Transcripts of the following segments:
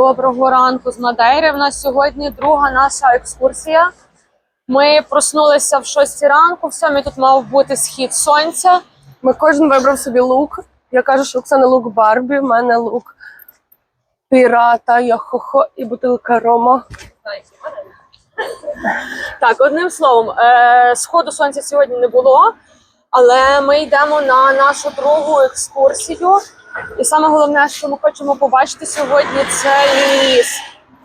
Доброго ранку з Мадейри. У нас сьогодні друга наша екскурсія. Ми проснулися в 6 ранку. В сьомій тут мав бути схід сонця. Ми кожен вибрав собі лук. Я кажу, що Оксана лук Барбі, в мене лук пірата, я хохо і бутилка Рома. Так, одним словом, е, сходу сонця сьогодні не було, але ми йдемо на нашу другу екскурсію. І саме головне, що ми хочемо побачити сьогодні, це ліс.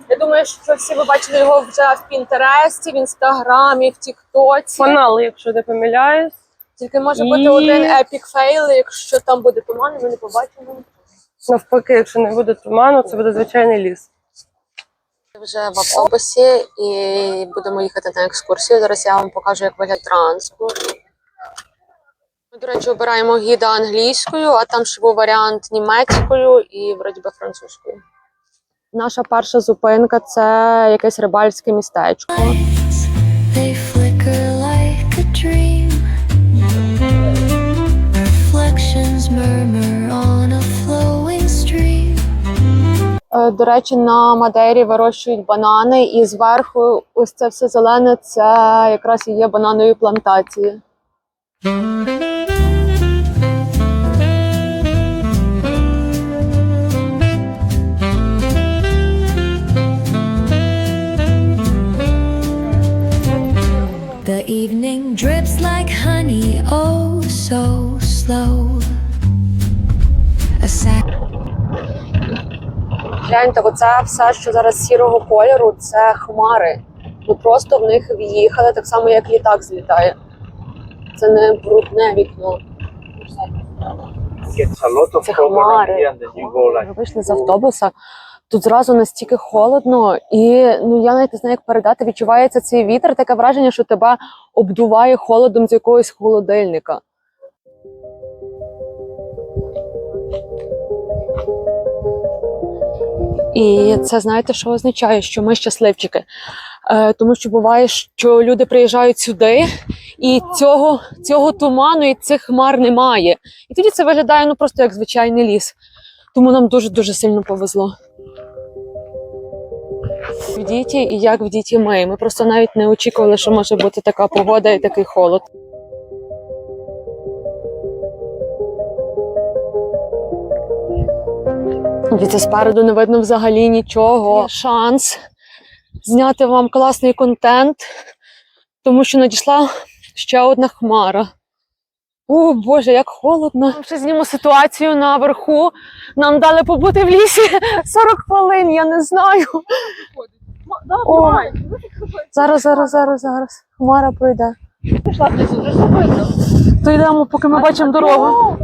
Я думаю, що всі ви бачили його вже в Пінтересті, в інстаграмі, в Тіктоці. Фанал, якщо не помиляюсь. Тільки може бути І- один епік фейл, якщо там буде туман, і ми не побачимо. Навпаки, якщо не буде туману, це буде звичайний ліс. Вже в автобусі і будемо їхати на екскурсію. Зараз я вам покажу, як виглядає транспорт. Ми, обираємо гіда англійською, а там ще був варіант німецькою і вроді би французькою. Наша перша зупинка це якесь рибальське містечко. Е, До речі, на Мадейрі вирощують банани, і зверху ось це все зелене це якраз і є бананові плантації. Evening drips like honey, oh so slow. A sack Гляньте, оце все, що зараз сірого кольору, це хмари. Ми просто в них в'їхали, так само, як літак злітає. Це не брудне вікно. Це хмари. Ми вийшли з автобуса. Тут зразу настільки холодно, і ну я навіть не знаю, як передати. Відчувається цей вітер, таке враження, що тебе обдуває холодом з якогось холодильника. І це знаєте, що означає, що ми щасливчики. Е, тому що буває, що люди приїжджають сюди, і цього, цього туману і цих хмар немає. І тоді це виглядає ну просто як звичайний ліс. Тому нам дуже дуже сильно повезло. В діті і як в діті ми. Ми просто навіть не очікували, що може бути така погода і такий холод. Дивіться, спереду не видно взагалі нічого. Є шанс зняти вам класний контент, тому що надійшла ще одна хмара. О, Боже, як холодно. Ще зніму ситуацію наверху. Нам дали побути в лісі 40 хвилин, я не знаю. О, зараз, зараз, зараз, зараз. Хмара пройде. То йдемо, поки ми бачимо дорогу.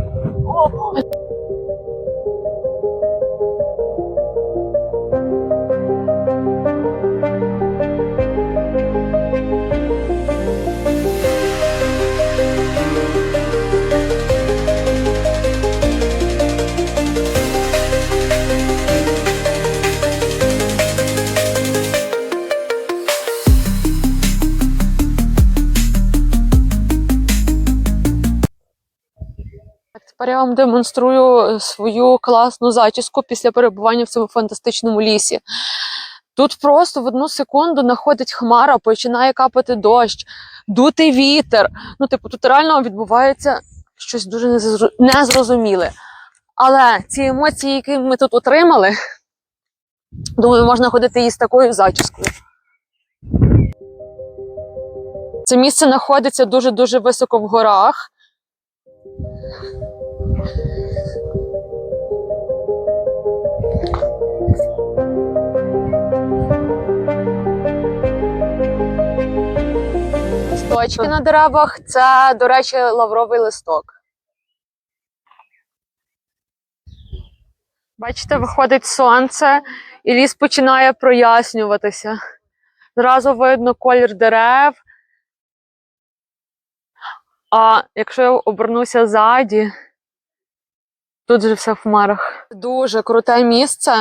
Тепер я вам демонструю е, свою класну зачіску після перебування в цьому фантастичному лісі. Тут просто в одну секунду находить хмара, починає капати дощ, дути вітер. Ну, типу, тут реально відбувається щось дуже незрозуміле. Але ці емоції, які ми тут отримали, думаю, можна ходити і з такою зачіскою. Це місце знаходиться дуже-дуже високо в горах. Листочки на деревах це, до речі, лавровий листок. Бачите, виходить сонце, і ліс починає прояснюватися. Зразу видно колір дерев. А якщо я обернуся ззаді, тут же все в хмарах. Дуже круте місце.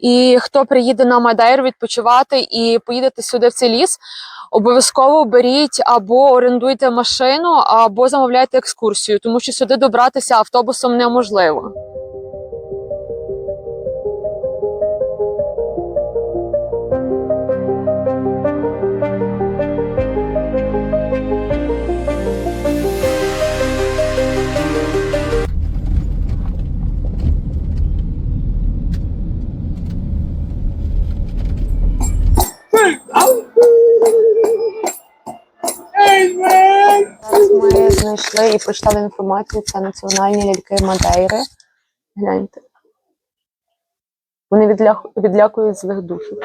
І хто приїде на Мадейру відпочивати і поїдете сюди в цей ліс, обов'язково беріть або орендуйте машину, або замовляйте екскурсію, тому що сюди добратися автобусом неможливо. Зараз ми знайшли і прочитали інформацію. Це національні ляльки Мадейри. Гляньте. Вони відляку- відлякують злих духів.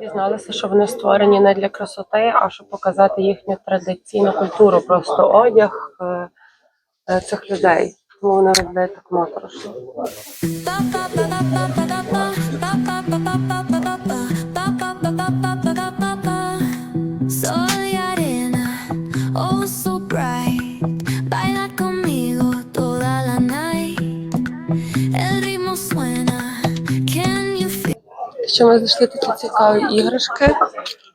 Дізналися, що вони створені не для красоти, а щоб показати їхню традиційну культуру, просто одяг е, е, цих людей. Тому вони роблять так моторошно. Oh? Що ми знайшли такі цікаві іграшки.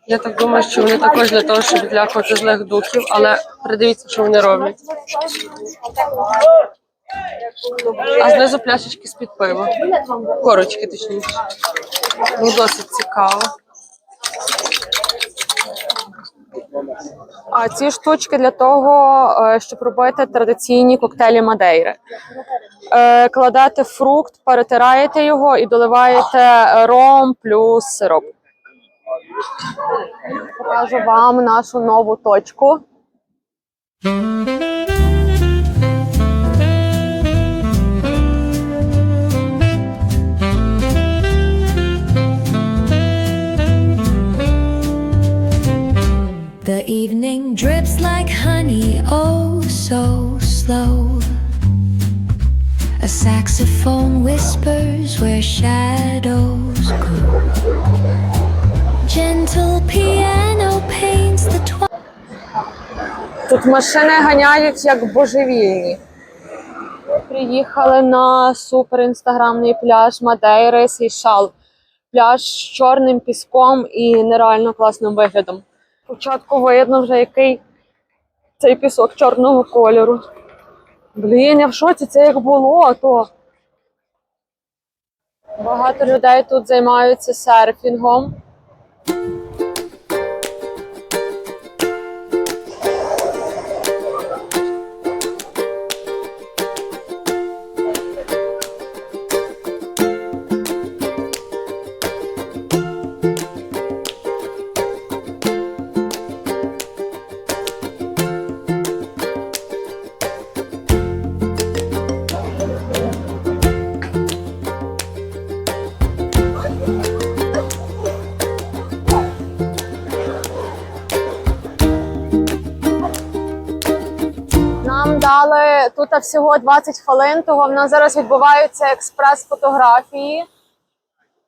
Я так думаю, що вони також для того, щоб відлякувати злих духів, але придивіться, що вони роблять. А знизу пляшечки з-під пива. Корочки, точніше. Ну, досить цікаво. А ці штучки для того, е, щоб робити традиційні коктейлі Мадейри. Е, Кладете фрукт, перетираєте його і доливаєте ром плюс сироп. Покажу вам нашу нову точку. Evening drips like honey, oh so slow. A saxophone whispers where shadows go. Gentle piano paints the twilight. Тут машини ганяють як божевільні. Приїхали на супер інстаграмний пляж Мадейри Сейшал. Пляж з чорним піском і нереально класним виглядом. Спочатку видно вже який цей пісок чорного кольору. Блін, я в шоці, це як було, то. Багато людей тут займаються серфінгом. Всього 20 хвилин, того в нас зараз відбуваються експрес-фотографії.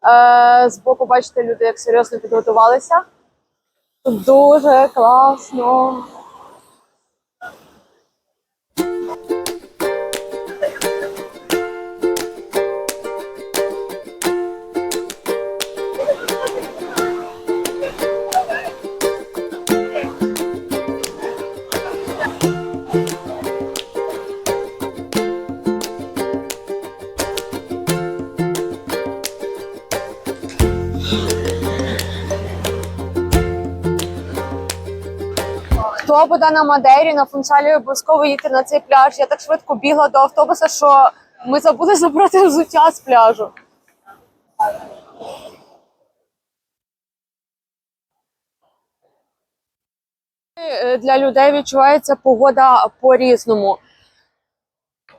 Е, збоку бачите, люди як серйозно підготувалися. Тут дуже класно. Буде на Мадейрі на функціалі обов'язково їдьте на цей пляж. Я так швидко бігла до автобуса, що ми забули забрати взуття з пляжу. Для людей відчувається погода по-різному.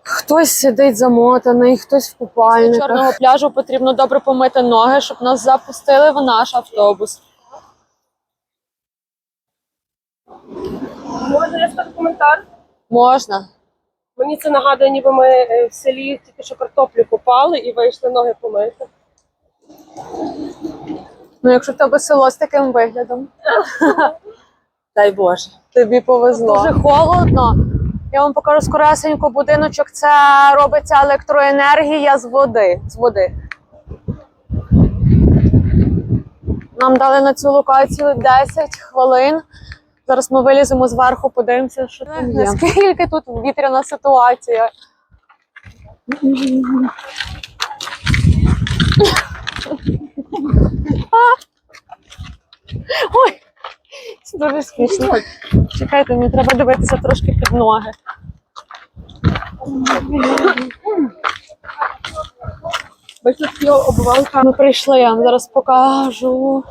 Хтось сидить замотаний, хтось в купальниках. З чорного пляжу потрібно добре помити ноги, щоб нас запустили в наш автобус. Можна я скажу коментар? Можна. Мені це нагадує, ніби ми е, в селі тільки що картоплю копали і вийшли ноги помити. Ну, якщо в тебе село з таким виглядом, Дай Боже. тобі повезло. Дуже холодно. Я вам покажу скоресенько будиночок. Це робиться електроенергія з води. З води. Нам дали на цю локацію 10 хвилин. Зараз ми виліземо зверху, подивимося, що там є. Наскільки тут вітряна ситуація. Ой, це дуже смішно. Чекайте, мені треба дивитися трошки під ноги. Ми прийшли, я вам зараз покажу.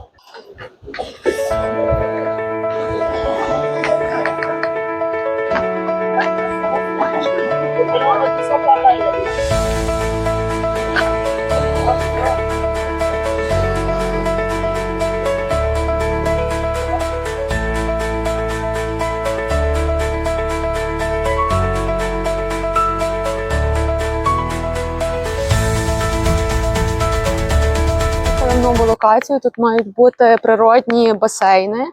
Локацію. Тут мають бути природні басейни.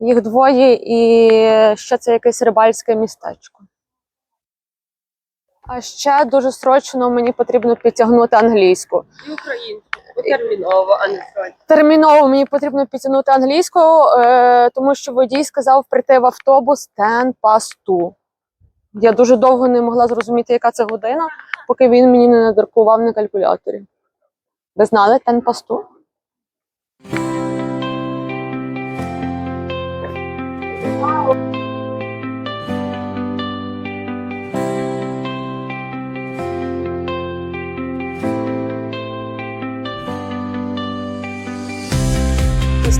Їх двоє, і ще це якесь рибальське містечко. А ще дуже срочно мені потрібно підтягнути англійську. І українську. Терміново, а не сьогодні. Терміново мені потрібно підтягнути англійську, е, тому що водій сказав прийти в автобус ten past two. Я дуже довго не могла зрозуміти, яка це година, поки він мені не надрукував на калькуляторі. Ви знали ten past two?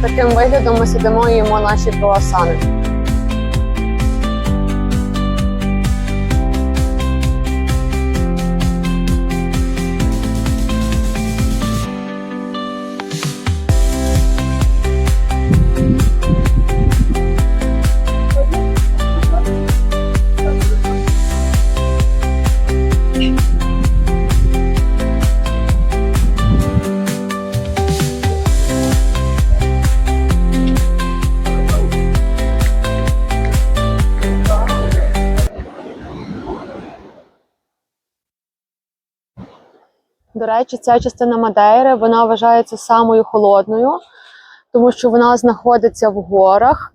Таким виглядом ми сидимо і їмо наші круасани. До речі, ця частина Мадейри вона вважається самою холодною, тому що вона знаходиться в горах.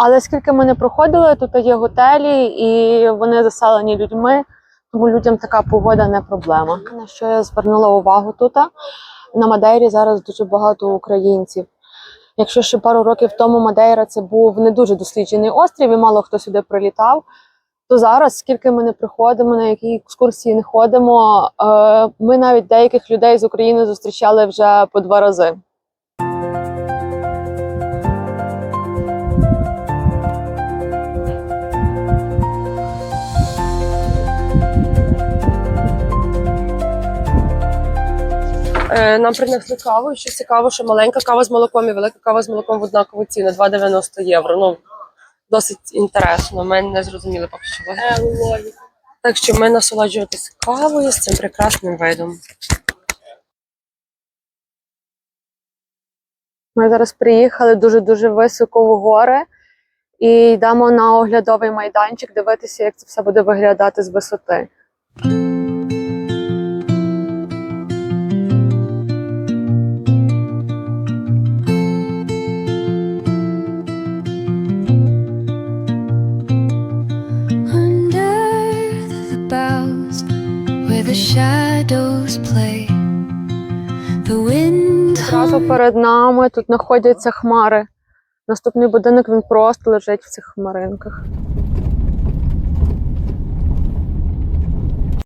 Але скільки ми не проходили, тут є готелі і вони заселені людьми, тому людям така погода не проблема. На що я звернула увагу тут? На Мадейрі зараз дуже багато українців. Якщо ще пару років тому Мадейра це був не дуже досліджений острів, і мало хто сюди прилітав, то зараз, скільки ми не приходимо, на які екскурсії не ходимо, е, ми навіть деяких людей з України зустрічали вже по два рази. Е, Нам принесли каву, що цікаво, що маленька кава з молоком і велика кава з молоком в однакову ціну 2,90 євро. Ну, досить інтересно. Ми не зрозуміли поки що. логіку. Так що ми насолоджуватися кавою з цим прекрасним видом. Ми зараз приїхали дуже-дуже високо в гори і йдемо на оглядовий майданчик дивитися, як це все буде виглядати з висоти. Перед нами тут знаходяться хмари. Наступний будинок він просто лежить в цих хмаринках.